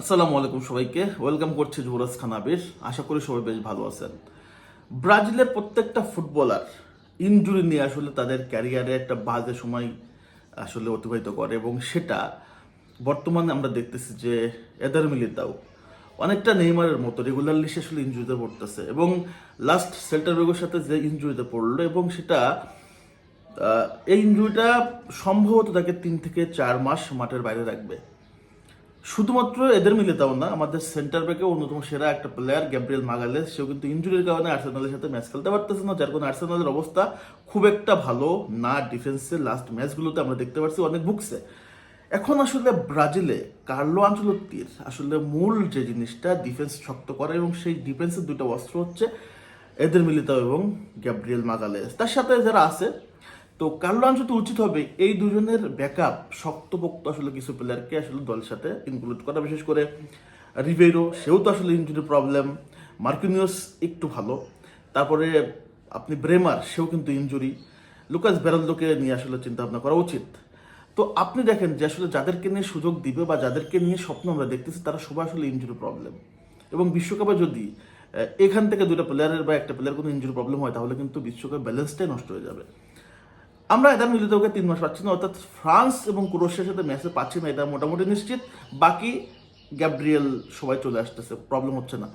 আসসালামু আলাইকুম সবাইকে। ওয়েলকাম করছি যুবরাজ খান আবির। আশা করি সবাই বেশ ভালো আছেন। ব্রাজিলের প্রত্যেকটা ফুটবলার ইনজুরি নিয়ে আসলে তাদের ক্যারিয়ারে একটা বাজে সময় আসলে অতিবাহিত করে এবং সেটা বর্তমানে আমরা দেখতেছি যে এদার মিলিতাও অনেকটা নেইমারের মতো রেগুলারলি সে আসলে ইনজুরিতে পড়তেছে এবং লাস্ট সেল্টার বেগোর সাথে যে ইনজুরিতে পড়ল এবং সেটা এই ইনজুরিটা সম্ভবত তাকে তিন থেকে চার মাস মাঠের বাইরে রাখবে। শুধুমাত্র এদের মিলে তাও না, আমাদের সেন্টার ব্যাকে অন্যতম সেরা একটা প্লেয়ার গ্যাব্রিয়েল মাগালেস সেও কিন্তু ইঞ্জুরির কারণে আর্সেনালের সাথে ম্যাচ খেলতে পারতেছে না, যার কারণে আর্সেনালের অবস্থা খুব একটা ভালো না ডিফেন্সের লাস্ট ম্যাচগুলোতে আমরা দেখতে পাচ্ছি অনেক ভুগছে এখন আসলে ব্রাজিলে কার্লো আঞ্চলত্তির আসলে মূল যে জিনিসটা ডিফেন্স শক্ত করে এবং সেই ডিফেন্সের দুটো অস্ত্র হচ্ছে এদের মিলিতাও এবং গ্যাব্রিয়েল মাগালেস তার সাথে যারা আছে তো কার্লো আনচলতি উচিত হবে এই দুজনের ব্যাকআপ শক্তপোক্ত আসলে কিছু প্লেয়ারকে আসলে দলের সাথে ইনক্লুড করা, বিশেষ করে রিভেরো সেও তো আসলে ইঞ্জুরি প্রবলেম মার্কিনিয়াস একটু ভালো, তারপরে আপনি ব্রেমার সেও কিন্তু ইনজুরি লুকাস বেরালদোকে নিয়ে আসলে চিন্তা ভাবনা করা উচিত। তো আপনি দেখেন যে আসলে যাদেরকে নিয়ে সুযোগ দিবে বা যাদেরকে নিয়ে স্বপ্ন আমরা দেখতেছি, তারা সবাই আসলে ইঞ্জুরি প্রবলেম এবং বিশ্বকাপে যদি এখান থেকে দুটো প্লেয়ারের বা একটা প্লেয়ার কোনো ইঞ্জুরি প্রবলেম হয়, তাহলে কিন্তু বিশ্বকাপ ব্যালেন্সটাই নষ্ট হয়ে যাবে। আমরা এদার মিলিতকে তিন মাস পাচ্ছি না, অর্থাৎ ফ্রান্স এবং ক্রোয়েশিয়ার সাথে ম্যাচে পাচ্ছি না, এটা মোটামুটি নিশ্চিত। বাকি গ্যাব্রিয়েল সবাই চলে আসতেছে প্রবলেম হচ্ছে না।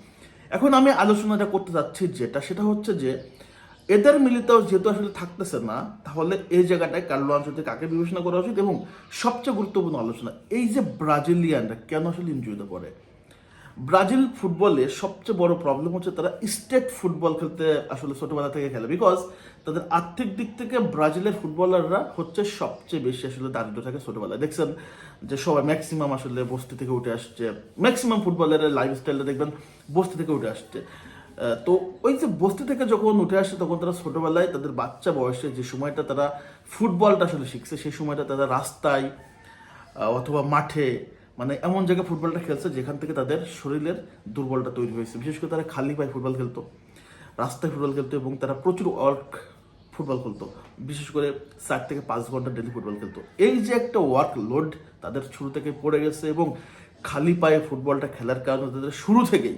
এখন আমি আলোচনাটা করতে যাচ্ছি যেটা, সেটা হচ্ছে যে, এদের মিলিত যেহেতু আসলে থাকতেছে না, তাহলে এই জায়গাটায় কার্লো আনসতে কাকে বিবেচনা করা উচিত? এবং সবচেয়ে গুরুত্বপূর্ণ আলোচনা, এই যে ব্রাজিলিয়ানরা কেন আসলে ইনজুরিতে পড়ে? ব্রাজিল ফুটবলে সবচেয়ে বড় প্রবলেম হচ্ছে তারা স্টেট ফুটবল খেলতে আসলে ছোটবেলা থেকে খেলে। বিকজ তাদের আর্থিক দিক থেকে ব্রাজিলের ফুটবলাররা হচ্ছে সবচেয়ে বেশি আসলে দারিদ্র থাকে ছোটবেলায়। দেখছেন যে সবাই ম্যাক্সিমাম আসলে বস্তি থেকে উঠে আসছে। ম্যাক্সিমাম ফুটবলারের লাইফস্টাইলটা দেখবেন বস্তি থেকে উঠে আসছে। তো ওই যে বস্তি থেকে যখন উঠে আসে তখন তারা ছোটবেলায় তাদের বাচ্চা বয়সে যে সময়টা তারা ফুটবলটা আসলে শিখছে, সেই সময়টা তারা রাস্তায় অথবা মাঠে মানে এমন জায়গায় ফুটবলটা খেলছে যেখান থেকে তাদের শরীরের দুর্বলটা তৈরি হয়েছে। বিশেষ করে তারা খালি পায়ে ফুটবল খেলতো, রাস্তায় ফুটবল খেলতো এবং তারা প্রচুর ওয়ার্ক ফুটবল খেলতো। বিশেষ করে চার থেকে পাঁচ ঘণ্টা ডেলি ফুটবল খেলতো। এই যে একটা ওয়ার্ক লোড তাদের শুরু থেকে পড়ে গেছে এবং খালি পায়ে ফুটবলটা খেলার কারণে তাদের শুরু থেকেই।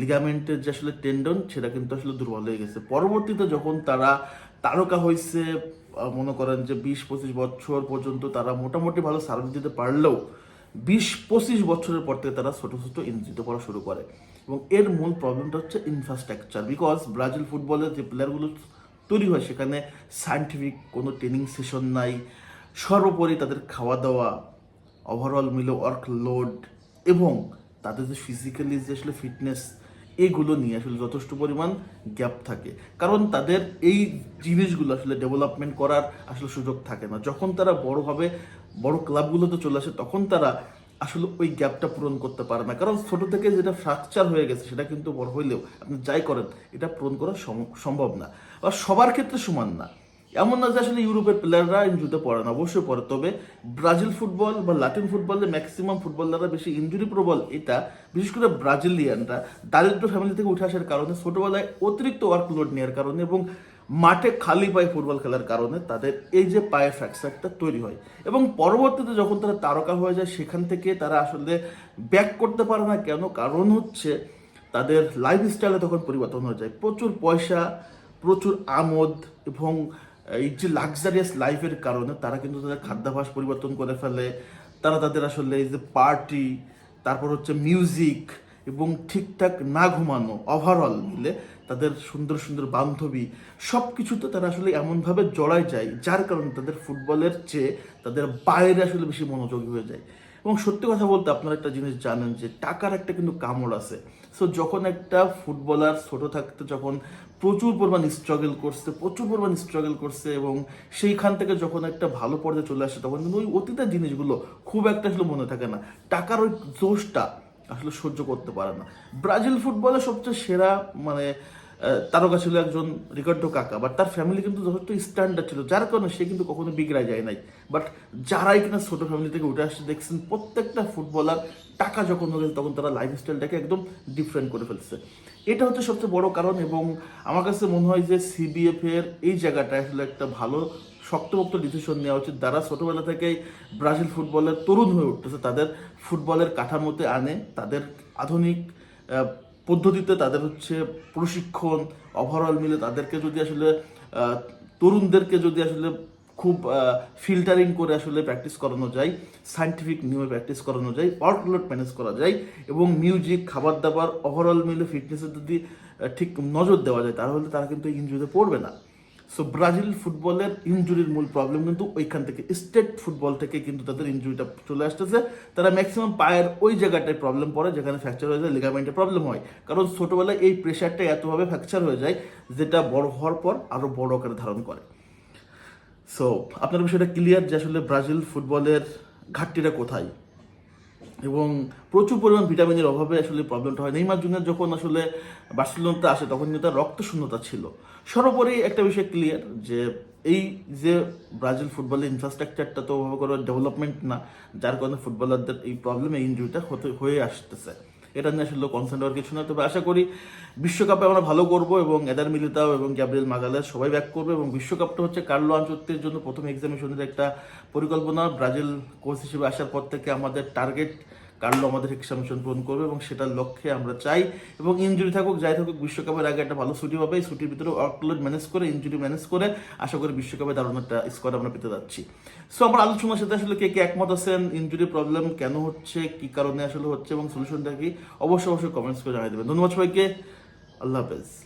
লিগামেন্টের যে আসলে টেন্ডন সেটা কিন্তু আসলে দুর্বল হয়ে গেছে। পরবর্তীতে যখন তারা তারকা হয়েছে মনে করেন যে বিশ পঁচিশ বছর পর্যন্ত তারা মোটামুটি ভালো সার্ভিস দিতে পারলেও বিশ পঁচিশ বছরের পর থেকে তারা ছোট ছোট ইঞ্জিতে করা শুরু করে। এবং এর মূল প্রবলেমটা হচ্ছে ইনফ্রাস্ট্রাকচার বিকজ ব্রাজিল ফুটবলের যে প্লেয়ারগুলো তৈরি হয়, সেখানে সায়েন্টিফিক কোনো ট্রেনিং সেশন নাই। সর্বোপরি তাদের খাওয়া দাওয়া ওভারঅল মিলে ওয়ার্ক লোড এবং তাদের যে ফিজিক্যালি যে আসলে ফিটনেস এগুলো নিয়ে আসলে যথেষ্ট পরিমাণ গ্যাপ থাকে। কারণ তাদের এই জিনিসগুলো আসলে ডেভেলপমেন্ট করার আসলে সুযোগ থাকে না। যখন তারা বড় হবে বড় ক্লাবগুলোতে চলে আসে, তখন তারা আসলে ওই গ্যাপটা পূরণ করতে পারে না। কারণ ছোট থেকে যেটা ফ্র্যাকচার হয়ে গেছে, সেটা কিন্তু বড় হইলেও আপনি যাই করেন, এটা পূরণ করা সম- সম্ভব না। বা সবার ক্ষেত্রে সমান না। এমন না যে আসলে ইউরোপের প্লেয়াররা ইনজুরিতে পড়ে না, অবশ্যই পড়ে। তবে ব্রাজিল ফুটবল বা লাতিন ফুটবলে ম্যাক্সিমাম ফুটবলাররা বেশি ইঞ্জুরি প্রবল এটা, বিশেষ করে ব্রাজিলিয়ানরা। দারিদ্র ফ্যামিলি থেকে উঠে আসার কারণে ছোটবেলায় অতিরিক্ত ওয়ার্কলোড নেওয়ার কারণে এবং মাঠে খালি পায়ে ফুটবল খেলার কারণে তাদের এই যে পায়ে ফ্র্যাকচারটা তৈরি হয়। এবং পরবর্তীতে যখন তারা তারকা হয়ে যায়, সেখান থেকে তারা আসলে ব্যাক করতে পারে না কেন? কারণ হচ্ছে তাদের লাইফস্টাইলে তখন পরিবর্তন হয়ে যায়। প্রচুর পয়সা, প্রচুর আমোদ এবং এই যে লাক্সারিয়াস লাইফের কারণে তারা কিন্তু তাদের খাদ্যাভ্যাস পরিবর্তন করে ফেলে। তারা তাদের আসলে এই যে পার্টি তারপর হচ্ছে মিউজিক এবং ঠিকঠাক না ঘুমানো ওভারঅল মিলে তাদের সুন্দর সুন্দর বান্ধবী সব কিছুতে তারা আসলে এমনভাবে জড়ায় যায়, যার কারণে তাদের ফুটবলের চেয়ে তাদের বাইরে আসলে বেশি মনোযোগী হয়ে যায়। এবং সত্যি কথা বলতে আপনারা একটা জিনিস জানেন যে টাকার একটা কিন্তু কামড় আছে। সো যখন একটা ফুটবলার ছোট থাকতে, যখন প্রচুর পরিমাণ স্ট্রাগল করছে, প্রচুর পরিমাণ স্ট্রাগল করছে এবং সেইখান থেকে যখন একটা ভালো পর্যায়ে চলে আসে, তখন কিন্তু ওই অতীতের জিনিসগুলো খুব একটা আসলে মনে থাকে না। টাকার ওই দোষটা আসলে সহ্য করতে পারে না। ব্রাজিল ফুটবলে সবচেয়ে সেরা মানে তারকা ছিল একজন রিকার্ডো কাকা বাট তার ফ্যামিলি কিন্তু যথেষ্ট স্ট্যান্ডার্ড ছিল, যার কারণে সে কিন্তু কখনো বিগড়ায় যায় নাই। বাট যারাই কিনা ছোট ফ্যামিলি থেকে উঠে আসছে, দেখছেন প্রত্যেকটা ফুটবলার টাকা যখন হয়ে তখন তারা লাইফস্টাইলটাকে একদম ডিফারেন্ট করে ফেলছে। এটা হচ্ছে সবচেয়ে বড় কারণ এবং আমার কাছে মনে হয় যে সিবিএফ এর এই জায়গাটা আসলে একটা ভালো শক্তপোক্ত ডিসিশন নেওয়া উচিত। যারা ছোটবেলা থেকেই ব্রাজিল ফুটবলের তরুণ হয়ে উঠতেছে, তাদের ফুটবলের কাঠামোতে আনে, তাদের আধুনিক পদ্ধতিতে তাদের হচ্ছে প্রশিক্ষণ ওভারঅল মিলে তাদেরকে যদি আসলে তরুণদেরকে যদি আসলে খুব ফিল্টারিং করে আসলে প্র্যাকটিস করানো যায় সাইন্টিফিক নিয়মে প্র্যাকটিস করানো যায় ওয়ার্কলোড ম্যানেজ করা যায়, এবং মিউজিক খাবার দাবার ওভারঅল মিলে ফিটনেসের যদি ঠিক নজর দেওয়া যায়, তাহলে তারা কিন্তু ইঞ্জুরিতে পড়বে না। সো ব্রাজিল ফুটবলের ইঞ্জুরির মূল প্রবলেম কিন্তু ওইখান থেকে স্টেট ফুটবল থেকে কিন্তু তাদের ইনজুরিটা চলে আসতেছে। তারা ম্যাক্সিমাম পায়ের ওই জায়গাটায় প্রবলেম পড়ে, যেখানে ফ্র্যাকচার হয়ে যায় লিগামেন্টে প্রবলেম হয়। কারণ ছোটোবেলায় এই প্রেশারটা এতভাবে ফ্র্যাকচার হয়ে যায়, যেটা বড় হওয়ার পর আরও বড় আকারে ধারণ করে। সো আপনার বিষয়টা ক্লিয়ার যে আসলে ব্রাজিল ফুটবলের ঘাটতিটা কোথায়? এবং প্রচুর পরিমাণ ভিটামিনের অভাবে আসলে প্রবলেমটা হয়। নেইমার জুনিয়র যখন আসলে বার্সেলোনাতে আসে, তখন কিন্তু তার রক্ত শূন্যতা ছিল। সর্বোপরি একটা বিষয় ক্লিয়ার যে এই যে ব্রাজিল ফুটবলের ইনফ্রাস্ট্রাকচারটা তো ওভাবে করে ডেভেলপমেন্ট না, যার কারণে ফুটবলারদের এই প্রবলেম এই ইঞ্জুরিটা হতে, হয়ে আসতেছে। এটা নিয়ে আসলে কনসার্ন হওয়ার কিছু না। তবে আশা করি বিশ্বকাপে আমরা ভালো করব এবং এদার মিলিতাও এবং গ্যাব্রিয়েল মাগালের সবাই ব্যাক করবে এবং বিশ্বকাপটা হচ্ছে কার্লো আঞ্চত্বের জন্য প্রথম এক্সামিনেশনের একটা পরিকল্পনা। ব্রাজিল কোচ হিসেবে আসার পর থেকে আমাদের টার্গেট কার্লো আমাদের এক্সামিনেশন পূরণ করবে এবং সেটার লক্ষ্যে আমরা চাই এবং ইনজুরি থাকুক, যাই থাকুক, বিশ্বকাপের আগে একটা ভালো ছুটি পাবে। এই ছুটির ভিতরে ওয়ার্কলোড ম্যানেজ করে ইঞ্জুরি ম্যানেজ করে আশা করি বিশ্বকাপে দারুণ একটা স্কোয়াড আমরা পেতে যাচ্ছি। সো আমরা আলোচনার সাথে আসলে কে কে একমত আছেন? ইনজুরি প্রবলেম কেন হচ্ছে? কি কারণে আসলে হচ্ছে? এবং সলিউশনটা কি? অবশ্যই অবশ্যই কমেন্টস করে জানিয়ে দেবেন। ধন্যবাদ সবাইকে। আল্লাহ হাফেজ।